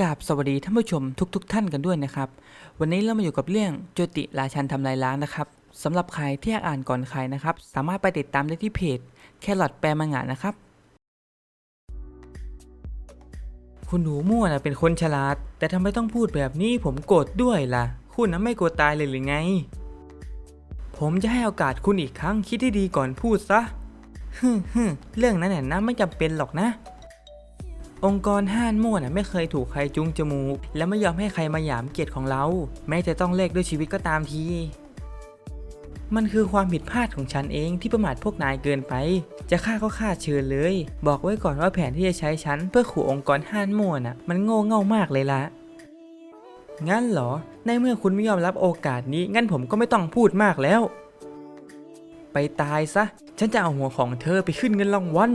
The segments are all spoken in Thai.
กราบสวัสดีท่านผู้ชมทุกๆทท่านกันด้วยนะครับ วันนี้เรามาอยู่กับเรื่องโจติราชันทำลายล้างนะครับสำหรับใครที่อยากอ่านก่อนใครนะครับ สามารถไปติดตามได้ที่เพจแครอทแปลมังงะนะครับ คุณหนูมั่วนะเป็นคนฉลาด แต่ทำไมต้องพูดแบบนี้ผมโกรธด้วยล่ะ คุณนะไม่กลัวตายเลยหรือไง ผมจะให้โอกาสคุณอีกครั้งคิดให้ดีก่อนพูดซะฮึมฮึมเรื่องนั้นน่ะนะไม่จำเป็นหรอกนะ องค์กรห้านมั่วน่ะไม่เคยถูกใครจุงจมูก และไม่ยอมให้ใครมาหยามเกียรติของเรา แม้จะต้องแลกด้วยชีวิตก็ตามที มันคือความผิดพลาดของฉันเองที่ประมาทพวกนายเกินไป จะฆ่าก็ฆ่าเชิญเลย บอกไว้ก่อนว่าแผนที่จะใช้ฉันเพื่อขู่องค์กรห้านมั่วน่ะ มันโง่เง่ามากเลยละงั้นเหรอ ในเมื่อคุณไม่ยอมรับโอกาสนี้ งั้นผมก็ไม่ต้องพูดมากแล้ว ไปตายซะ ฉันจะเอาหัวของเธอไปขึ้นเงินรางวัล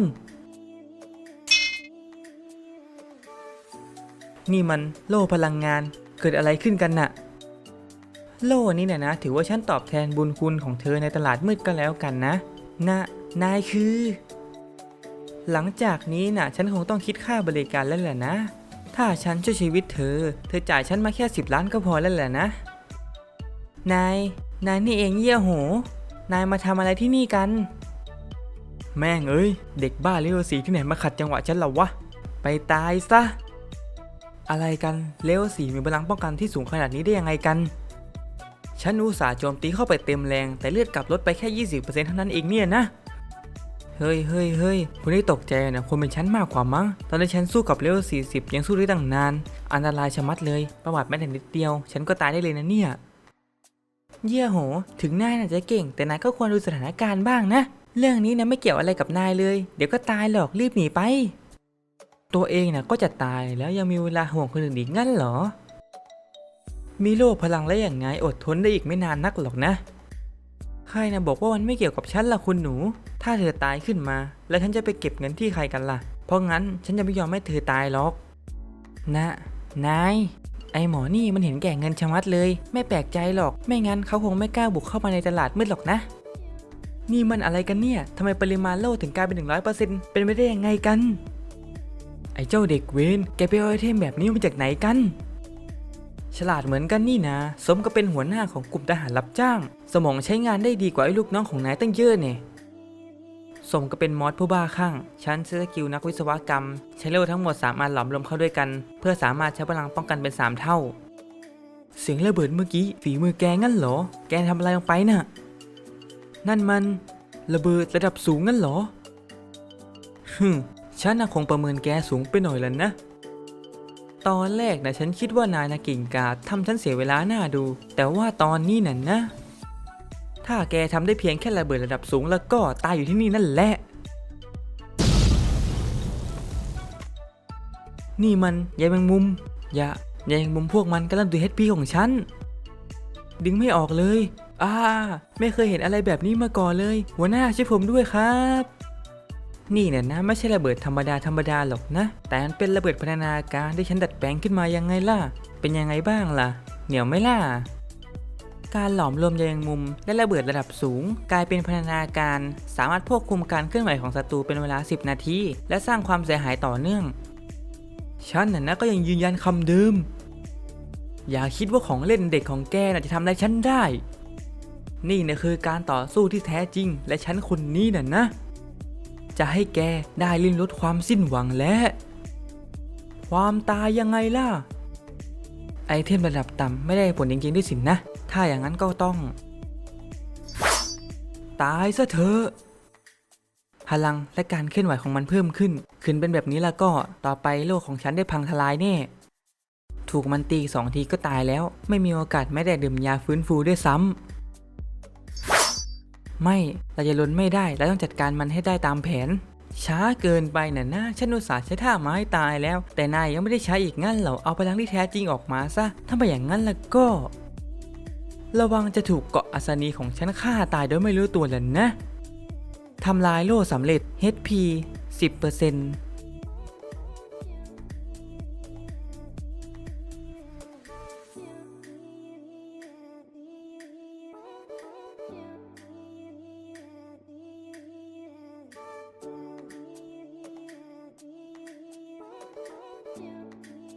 นี่มันโล่พลังงาน เกิดอะไรขึ้นกันน่ะ โล่นี่เนี่ยนะ ถือว่าฉันตอบแทนบุญคุณของเธอในตลาดมืดก็แล้วกันนะนะนายคือ หลังจากนี้น่ะ ฉันคงต้องคิดค่าบริการแล้วแหละนะ ถ้าฉันช่วยชีวิตเธอ เธอจ่ายฉันมาแค่ 10 ล้านก็พอแล้วแหละนะ นาย นายนี่เองเยี่ยโห นายมาทำอะไรที่นี่กัน แม่งเอ้ย เด็กบ้าเลวสีที่ไหนมาขัดจังหวะฉันหรอวะ ไปตายซะ อะไรกัน เลวสีมีพลังป้องกันที่สูงขนาดนี้ได้ยังไงกัน ฉันอุตส่าห์โจมตีเข้าไปเต็มแรง แต่เลือดกลับลดไปแค่ 20%เท่านั้นเองเนี่ยนะ เฮ้ยเฮ้ยเฮ้ยคุณได้ตกใจนะคุณเป็นฉันมากกว่ามั้ง ตอนนี้ฉันสู้กับเลเวล40 ยังสู้ได้ตั้งนาน อันตรายชะมัดเลย ประวัติแม้แต่นิดเดียว ฉันก็ตายได้เลยนะเนี่ย เยี่ยโห ถึงนายน่ะจะเก่ง แต่นายก็ควรดูสถานการณ์บ้างนะ เรื่องนี้นะไม่เกี่ยวอะไรกับนายเลย เดี๋ยวก็ตายหรอกรีบหนีไป ตัวเองนะก็จะตายแล้วยังมีเวลาห่วงคนอื่นอีกงั้นเหรอมีโลกพลังและอย่างไงอดทนได้อีกไม่นานนักหรอกนะ ใครนะบอกว่ามันไม่เกี่ยวกับฉันล่ะคุณหนู ถ้าเธอตายขึ้นมา แล้วฉันจะไปเก็บเงินที่ใครกันล่ะ เพราะงั้นฉันจะไม่ยอมให้เธอตายหรอก นะ นาย ไอหมอนี่มันเห็นแก่เงินชะมัดเลย ไม่แปลกใจหรอก ไม่งั้นเขาคงไม่กล้าบุกเข้ามาในตลาดมืดหรอกนะ นี่มันอะไรกันเนี่ยทำไมปริมาณโล่ถึงกลายเป็น100%เป็นไปได้ยังไงกัน ไอ้เจ้าเด็กเวนแกไปเอาไอเทมแบบนี้มาจากไหนกัน ฉลาดเหมือนกันนี่นะ สมก็เป็นหัวหน้าของกลุ่มทหารรับจ้าง สมองใช้งานได้ดีกว่าไอ้ลูกน้องของนายตั้งเยอะเนี่ยสมก็เป็นมอสผู้บ้าคลั่งฉันใช้สกิลนักวิศวกรรม ใช้เร็วทั้งหมดสามารถหลอมรวมเข้าด้วยกัน เพื่อสามารถใช้พลังป้องกันเป็น 3 เท่า เสียงระเบิดเมื่อกี้ฝีมือแกงั้นเหรอ แกทำอะไรลงไปน่ะ นั่นมัน ระเบิดระดับสูงงั้นเหรอฮึม ฉันน่ะคงประเมินแกสูงไปหน่อยแล้วนะ ตอนแรกนะฉันคิดว่านายนะเก่งกาทำฉันเสียเวลาหน้าดู แต่ว่าตอนนี้น่ะนะ ถ้าแกทำได้เพียงแค่ระเบิดระดับสูงแล้วก็ตายอยู่ที่นี่นั่นแหละ นี่มันยายแมงมุม อย่ายายแมงมุมพวกมันกำลังดูเฮดพีของฉัน ดึงไม่ออกเลย อ่า ไม่เคยเห็นอะไรแบบนี้มาก่อนเลย หัวหน้าช่วยผมด้วยครับ นี่เนี่ยนะไม่ใช่ระเบิดธรรมดาธรรมดาหรอกนะ แต่มันเป็นระเบิดพัฒนาการที่ฉันดัดแปลงขึ้นมายังไงล่ะ เป็นยังไงบ้างล่ะ เหนียวไหมล่ะ การหลอมรวมใยแมงมุมและระเบิดระดับสูง กลายเป็นพัฒนาการ สามารถควบคุมการเคลื่อนไหวของศัตรูเป็นเวลา 10 นาที และสร้างความเสียหายต่อเนื่องฉันน่ะนะก็ยังยืนยันคำเดิม อย่าคิดว่าของเล่นเด็กของแกน่ะจะทำอะไรฉันได้ นี่นะคือการต่อสู้ที่แท้จริง และฉันคนนี้น่ะนะ จะให้แกได้ลิ้มรสความสิ้นหวังและ ความตายยังไงล่ะ ไอเทมระดับต่ำไม่ได้ผลจริงๆด้วยสินนะ ถ้าอย่างนั้นก็ต้อง ตายซะเถอะพลังและการเคลื่อนไหวของมันเพิ่มขึ้น ขึ้นเป็นแบบนี้แล้วก็ต่อไปโลกของฉันได้พังทลายแน่ ถูกมันตีสองทีก็ตายแล้ว ไม่มีโอกาสแม้แต่ดื่มยาฟื้นฟูด้วยซ้ำ ไม่เราจะลนไม่ได้เราต้องจัดการมันให้ได้ตามแผน ช้าเกินไปน่ะนะฉันอุตส่าห์ใช้ท่าไม้ตายแล้ว แต่นายยังไม่ได้ใช้อีกงั้นเหรอเอาพลังที่แท้จริงออกมาซะถ้าไม่อย่างนั้นแล้วก็ ระวังจะถูกเกาะอัศนีของฉันฆ่าตายโดยไม่รู้ตัวเลยนะทำลายโล่สำเร็จ HP 10%